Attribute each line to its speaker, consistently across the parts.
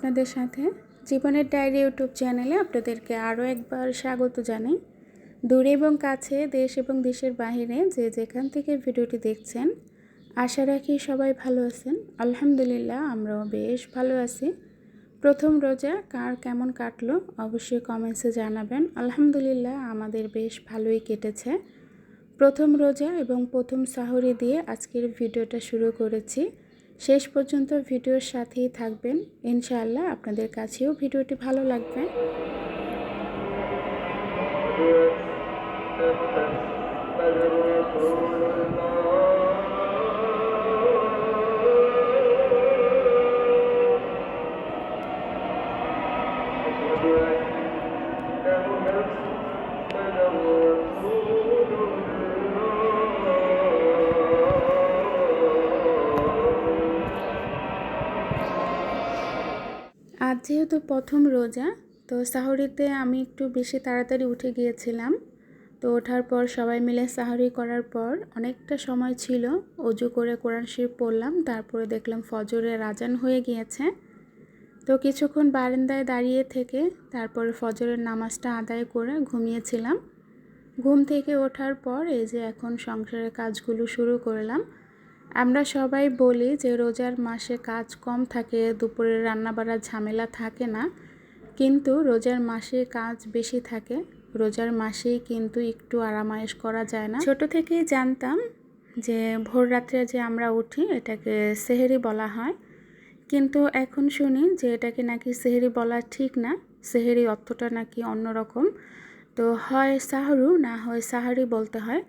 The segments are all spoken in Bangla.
Speaker 1: আপনাদের সাথে। জীবনের ডায়েরি ইউটিউব চ্যানেলে আপনাদেরকে আরও একবার স্বাগত জানাই। দূরে এবং কাছে, দেশ এবং দেশের বাইরে যে যেখান থেকে ভিডিওটি দেখছেন, আশা রাখি সবাই ভালো আছেন। আলহামদুলিল্লাহ, আমরাও বেশ ভালো আছি। প্রথম রোজা কার কেমন কাটলো অবশ্যই কমেন্টসে জানাবেন। আলহামদুলিল্লাহ, আমাদের বেশ ভালোই কেটেছে। প্রথম রোজা এবং প্রথম সাহরি দিয়ে আজকের ভিডিওটা শুরু করেছি। শেষ পর্যন্ত ভিডিওর সাথেই থাকবেন। ইনশাআল্লাহ আপনাদের কাছেও ভিডিওটি ভালো লাগবে। আজ যেহেতু প্রথম রোজা, তো সাহরিতে আমি একটু বেশি তাড়াতাড়ি উঠে গিয়েছিলাম। তো ওঠার পর সবাই মিলে সাহরি করার পর অনেকটা সময় ছিল, অজু করে কোরআন শরীফ পড়লাম, তারপরে দেখলাম ফজরের আজান হয়ে গিয়েছে। তো কিছুক্ষণ বারান্দায় দাঁড়িয়ে থেকে তারপরে ফজরের নামাজটা আদায় করে ঘুমিয়েছিলাম। ঘুম থেকে ওঠার পর এই যে এখন সংসারের কাজগুলো শুরু করলাম আমরা সবাই বলি যে রোজার মাসে কাজ কম থাকে দুপুরের রান্নাবাড়ার ঝামেলা থাকে না। কিন্তু রোজার মাসে কাজ বেশি থাকে, রোজার মাসেই কিন্তু একটু আরামায়েশ করা যায় না। ছোট থেকেই জানতাম যে ভোর রাত্রে যে আমরা উঠি, এটাকে সেহেরি বলা হয়। কিন্তু এখন শুনি যে এটাকে নাকি সেহেরি বলা ঠিক না, সেহেরি অর্থটা নাকি অন্যরকম। তো হয় সাহরু, না হয় সাহারি বলতে হয়।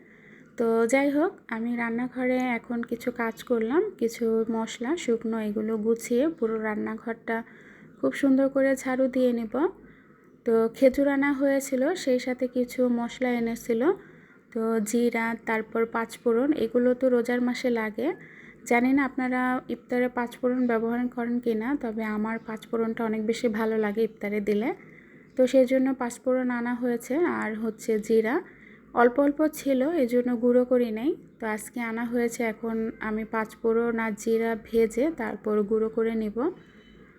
Speaker 1: তো যাই হোক, আমি রান্নাঘরে এখন কিছু কাজ করলাম, কিছু মশলা, শুকনো এগুলো গুছিয়ে পুরো রান্নাঘরটা খুব সুন্দর করে ঝাড়ু দিয়ে নেব। তো খেজুর আনা হয়েছিল, সেই সাথে কিছু মশলা এনেছিল। তো জিরা, তারপর পাঁচফোড়ন, এগুলো তো রোজার মাসে লাগে। জানি না আপনারা ইফতারে পাঁচফোড়ন ব্যবহার করেন কি না তবে আমার পাঁচফোড়নটা অনেক বেশি ভালো লাগে ইফতারে দিলে। তো সেই জন্য পাঁচফোড়ন আনা হয়েছে, আর হচ্ছে জিরা। অল্প অল্প ছিল এই জন্য গুঁড়ো করি নাই। তো আজকে আনা হয়েছে এখন আমি পাঁচফোড়ন আর জিরা ভেজে তারপর গুঁড়ো করে নিব।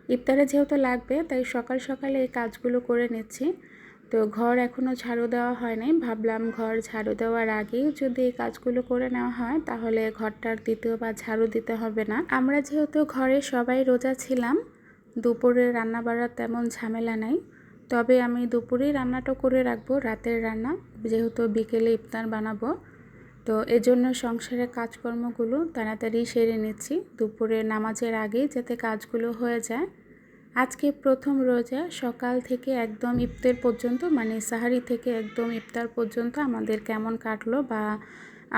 Speaker 1: ইফতারে যেহেতু লাগবে, তাই সকাল সকালে এই কাজগুলো করে নিচ্ছি। তো ঘর এখনও ঝাড়ু দেওয়া হয় নাই ভাবলাম ঘর ঝাড়ু দেওয়ার আগেই যদি এই কাজগুলো করে নেওয়া হয়, তাহলে ঘরটার দ্বিতীয়বার ঝাড়ু দিতে হবে না। আমরা যেহেতু ঘরে সবাই রোজা ছিলাম, দুপুরে রান্না বাড়ার তেমন ঝামেলা নাই। তবে আমি দুপুরে রান্নাটা করে রাখব, রাতের রান্না। যেহেতু বিকেলে ইফতার বানাবো, তো এজন্য সংসারের কাজকর্মগুলো তাড়াতাড়ি সেরে নিচ্ছি। দুপুরে নামাজের আগেই যাতে কাজগুলো হয়ে যায়। আজকে প্রথম রোজা, সকাল থেকে একদম ইফতার পর্যন্ত মানে সাহারি থেকে একদম ইফতার পর্যন্ত আমাদের কেমন কাটলো বা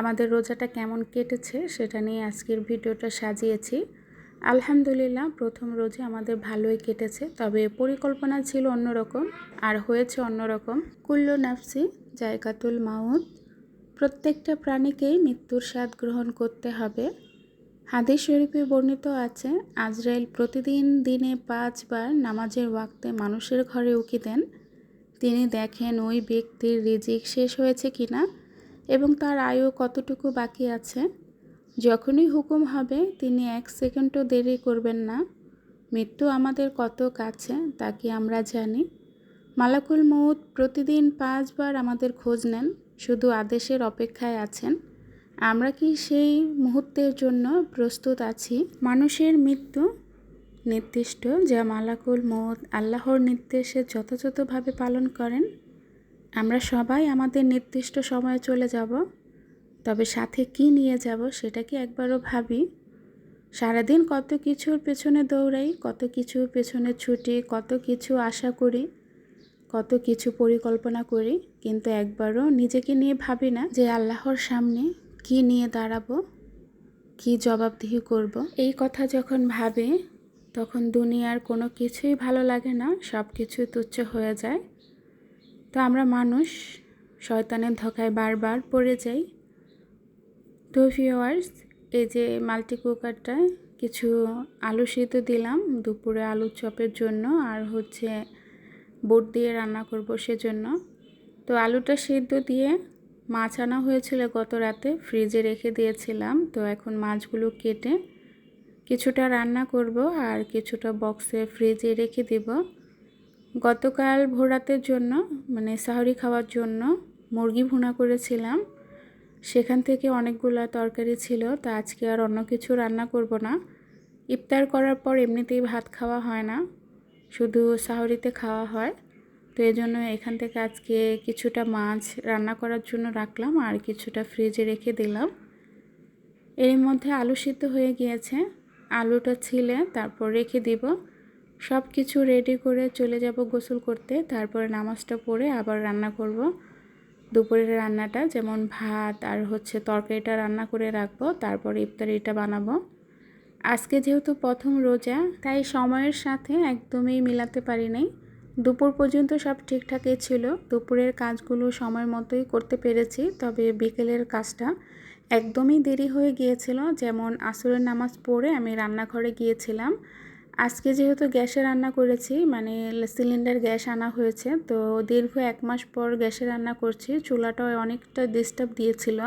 Speaker 1: আমাদের রোজাটা কেমন কেটেছে সেটা নিয়ে আজকের ভিডিওটা সাজিয়েছি। আলহামদুলিল্লাহ, প্রথম রোজে আমাদের ভালোই কেটেছে, তবে পরিকল্পনা ছিল অন্যরকম আর হয়েছে অন্যরকম। কুল্লু নাফসি, জায়গাতুল মাউদ প্রত্যেকটা প্রাণীকেই মৃত্যুর স্বাদ গ্রহণ করতে হবে। হাদিস শরীফে বর্ণিত আছে, আজরাইল প্রতিদিন দিনে পাঁচবার নামাজের ওয়াক্তে মানুষের ঘরে উকি দেন। তিনি দেখেন ওই ব্যক্তির রিজিক শেষ হয়েছে কিনা এবং তার আয়ু কতটুকু বাকি আছে। যখনই হুকুম হবে, তিনি এক সেকেন্ডও দেরি করবেন না। মৃত্যু আমাদের কত কাছে, তা কি আমরা জানি? মালাকুল মৌত প্রতিদিন পাঁচবার আমাদের খোঁজ নেন, শুধু আদেশের অপেক্ষায় আছেন। আমরা কি সেই মুহূর্তের জন্য প্রস্তুত আছি? মানুষের মৃত্যু নির্দিষ্ট, যা মালাকুল মৌত আল্লাহর নির্দেশে যথাযথভাবে পালন করেন। আমরা সবাই আমাদের নির্দিষ্ট সময়ে চলে যাব। তবে সাথে কি নিয়ে যাব সেটা কি একবারও ভাবি। সারাদিন কত কিছুর পেছনে দৌড়াই, কত কিছুর পেছনে ছুটি, কত কিছু আশা করি, কত কিছু পরিকল্পনা করি, কিন্তু একবারও নিজেকে নিয়ে ভাবি না যে আল্লাহর সামনে কি নিয়ে দাঁড়াবো, কি জবাবদিহি করব। এই কথা যখন ভাবে, তখন দুনিয়ার কোনো কিছুই ভালো লাগে না, সব কিছুই তুচ্ছ হয়ে যায়। তো আমরা মানুষ, শয়তানের ধোকায় বারবার পড়ে যাই। তো ভিওয়ার্স এই যে মাল্টি কুকারটায় কিছু আলু সিদ্ধ দিলাম দুপুরে আলু চপের জন্য আর হচ্ছে বুট দিয়ে রান্না করব সেজন্য। তো আলুটা সিদ্ধ দিয়ে মাছ আনা হয়েছিল গত রাতে ফ্রিজে রেখে দিয়েছিলাম। তো এখন মাছগুলো কেটে কিছুটা রান্না করব আর কিছুটা বক্সে ফ্রিজে রেখে দেব। গতকাল ভোরাতের জন্য মানে সাহরি খাওয়ার জন্য মুরগি ভুনা করেছিলাম। সেখান থেকে অনেকগুলো তরকারি ছিল, তা আজকে আর অন্য কিছু রান্না করব না। ইফতার করার পর এমনিতেই ভাত খাওয়া হয় না, শুধু সাহরিতে খাওয়া হয়। তো এই জন্য এখান থেকে আজকে কিছুটা মাছ রান্না করার জন্য রাখলাম আর কিছুটা ফ্রিজে রেখে দিলাম। এর মধ্যে আলু সিদ্ধ হয়ে গিয়েছে, আলুটা ছিলে, তারপর রেখে দিব। সব কিছু রেডি করে চলে যাব গোসল করতে, তারপরে নামাজটা পড়ে আবার রান্না করব। দুপুরের রান্নাটা, যেমন ভাত আর হচ্ছে তরকারিটা রান্না করে রাখব, তারপরে ইফতারিটা বানাবো। আজকে যেহেতু প্রথম রোজা, তাই সময়ের সাথে একদমই মিলাতে পারি নাই। দুপুর পর্যন্ত সব ঠিকঠাকই ছিল। দুপুরের কাজগুলো সময় মতোই করতে পেরেছি, তবে বিকেলের কাজটা একদমই দেরি হয়ে গিয়েছিল। যেমন আসরের নামাজ পড়ে আমি রান্নাঘরে গিয়েছিলাম। আজকে যেহেতু গ্যাসে রান্না করেছি মানে সিলিন্ডার গ্যাস আনা হয়েছে, তো দীর্ঘ এক মাস পর গ্যাসে রান্না করছি। চুলাটাও অনেকটা ডিস্টার্ব দিয়েছিল।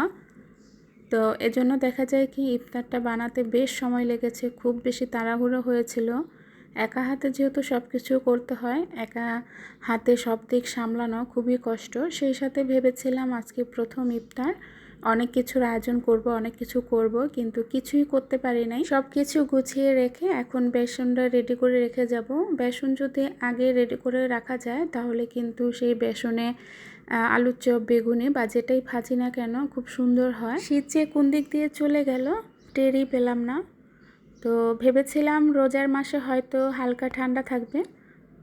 Speaker 1: তো এজন্য দেখা যায় কি, ইফতারটা বানাতে বেশ সময় লেগেছে, খুব বেশি তাড়াহুড়ো হয়েছিল। একা হাতে যেহেতু সব কিছু করতে হয়, একা হাতে সব দিক সামলানো খুবই কষ্ট। সেই সাথে ভেবেছিলাম আজকে প্রথম ইফতার। অনেক কিছুর আয়োজন করব, অনেক কিছু করব, কিন্তু কিছুই করতে পারি নাই। সব কিছু গুছিয়ে রেখে এখন বেসনটা রেডি করে রেখে যাব। বেসন যদি আগে রেডি করে রাখা যায়, তাহলে কিন্তু সেই বেসনে আলুর চপ, বেগুনি বা যেটাই ভাজি না কেন, খুব সুন্দর হয়। শীত যে কোন দিক দিয়ে চলে গেল, টেরই পেলাম না। তো ভেবেছিলাম রোজার মাসে হয়তো হালকা ঠান্ডা থাকবে,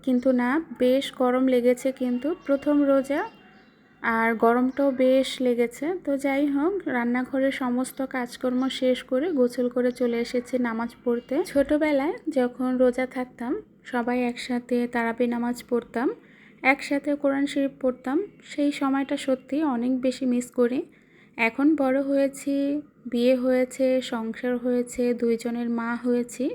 Speaker 1: কিন্তু না, বেশ গরম লেগেছে কিন্তু। প্রথম রোজা আর গরমটাও বেশ লেগেছে। তো যাই হোক, রান্নাঘরের সমস্ত কাজকর্ম শেষ করে গোসল করে চলে এসেছি নামাজ পড়তে। ছোটোবেলায় যখন রোজা থাকতাম, সবাই একসাথে তারাবি নামাজ পড়তাম, একসাথে কোরআন শরীফ পড়তাম, সেই সময়টা সত্যি অনেক বেশি মিস করি। এখন বড় হয়েছি, বিয়ে হয়েছে, সংসার হয়েছে, দুইজনের মা হয়েছি।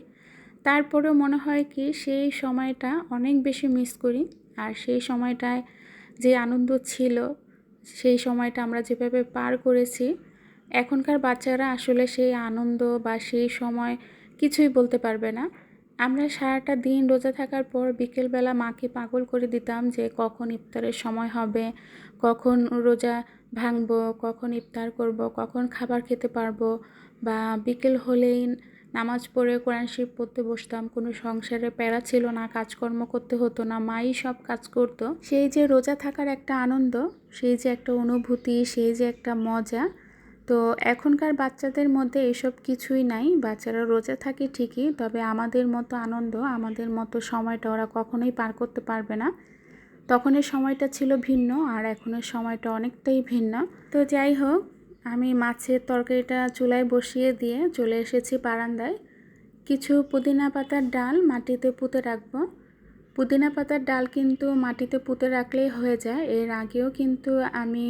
Speaker 1: তারপরেও মনে হয় কি, সেই সময়টা অনেক বেশি মিস করি। আর সেই সময়টায় যে আনন্দ ছিল, সেই সময়টা আমরা যেভাবে পার করেছি, এখনকার বাচ্চারা আসলে সেই আনন্দ বা সেই সময় কিছুই বলতে পারবে না। আমরা সারাটা দিন রোজা থাকার পর বিকেলবেলা মাকে পাগল করে দিতাম যে কখন ইফতারের সময় হবে, কখন রোজা ভাঙবো, কখন ইফতার করব, কখন খাবার খেতে পারব বা বিকেল হলেই নামাজ পড়ে কোরআন শরীফ পড়তে বসতাম, কোনো সংসারে প্যারা ছিল না, কাজকর্ম করতে হতো না, মাই সব কাজ করতো। সেই যে রোজা থাকার একটা আনন্দ, সেই যে একটা অনুভূতি, সেই যে একটা মজা, তো এখনকার বাচ্চাদের মধ্যে এসব কিছুই নাই। বাচ্চারা রোজা থাকে ঠিকই, তবে আমাদের মতো আনন্দ, আমাদের মতো সময়টা ওরা কখনোই পার করতে পারবে না। তখনের সময়টা ছিল ভিন্ন, আর এখনের সময়টা অনেকটাই ভিন্ন। তো যাই হোক আমি মাছের তরকারিটা চুলায় বসিয়ে দিয়ে চলে এসেছি বারান্দায়। কিছু পুদিনা পাতার ডাল মাটিতে পুঁতে রাখব। পুদিনা পাতার ডাল কিন্তু মাটিতে পুঁতে রাখলেই হয়ে যায়। এর আগেও কিন্তু আমি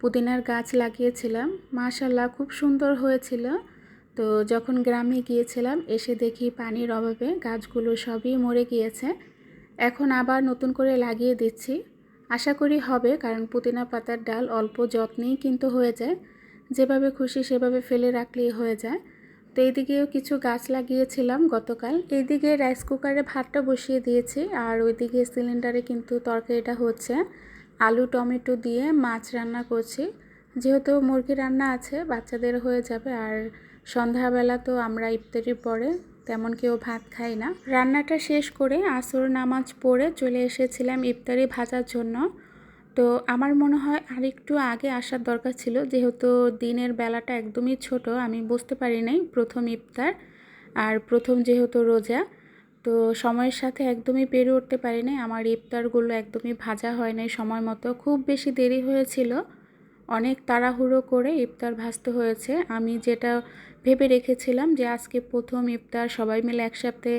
Speaker 1: পুদিনার গাছ লাগিয়েছিলাম। মাশাল্লাহ খুব সুন্দর হয়েছিল। তো যখন গ্রামে গিয়েছিলাম, এসে দেখি পানির অভাবে গাছগুলো সবই মরে গিয়েছে। এখন আবার নতুন করে লাগিয়ে দিচ্ছি। আশা করি হবে, কারণ পুদিনা পাতার ডাল অল্প যত্নেই কিন্তু হয়ে যায়। যেভাবে খুশি সেভাবে ফেলে রাখলেই হয়ে যায়। তো এইদিকেও কিছু গাছ লাগিয়েছিলাম গতকাল। এইদিকে রাইস কুকারে ভাতটা বসিয়ে দিয়েছি আর ওইদিকে সিলিন্ডারে কিন্তু তরকারিটা হচ্ছে। আলু, টমেটো দিয়ে মাছ রান্না করছি। যেহেতু মুরগি রান্না আছে, বাচ্চাদের হয়ে যাবে আর সন্ধ্যাবেলা তো আমরা ইফতারির পরে তেমন কেউ ভাত খাই না। রান্নাটা শেষ করে আসর নামাজ পড়ে চলে এসেছিলাম ইফতারি ভাজার জন্য। তো আমার মনে হয় আরেকটু আগে আসার দরকার ছিল। যেহেতু দিনের বেলাটা একদমই ছোট, আমি বুঝতে পারি নাই প্রথম ইফতার আর প্রথম যেহেতু রোজা, তো সময়ের সাথে একদমই পেরে উঠতে পারি নাই। আমার ইফতারগুলো একদমই ভাজা হয় নাই সময় মতো। খুব বেশি দেরি হয়েছিল। অনেক তাড়াহুড়ো করে ইফতার ভাজতে হয়েছে। আমি যেটা ভেবে রেখেছিলাম যে আজকে প্রথম ইফতার, সবাই মিলে একসাথে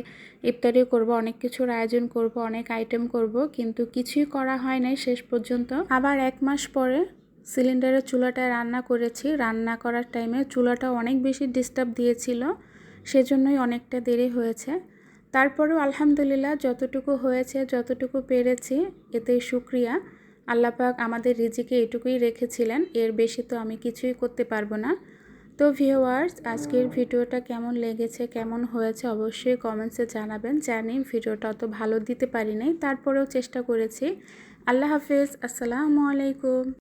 Speaker 1: ইফতারি করব, অনেক কিছুর আয়োজন করব, অনেক আইটেম করব, কিন্তু কিছুই করা হয় নাই শেষ পর্যন্ত। আবার এক মাস পরে সিলিন্ডারের চুলাটায় রান্না করেছি। রান্না করার টাইমে চুলাটা অনেক বেশি ডিস্টার্ব দিয়েছিল, সেজন্যই অনেকটা দেরি হয়েছে। তারপরেও আলহামদুলিল্লাহ যতটুকু হয়েছে, যতটুকু পেরেছি, এতে সুক্রিয়া আল্লাপাক আমাদের রিজিকে এটুকুই রেখেছিলেন, এর বেশি তো আমি কিছুই করতে পারব না। তো ভিউয়ার্স, আজকের ভিডিওটা কেমন লেগেছে, কেমন হয়েছে অবশ্যই কমেন্টসে জানাবেন। জানি ভিডিওটা অত ভালো দিতে পারি নাই তারপরেও চেষ্টা করেছি। আল্লাহ হাফেজ, আসসালামু আলাইকুম।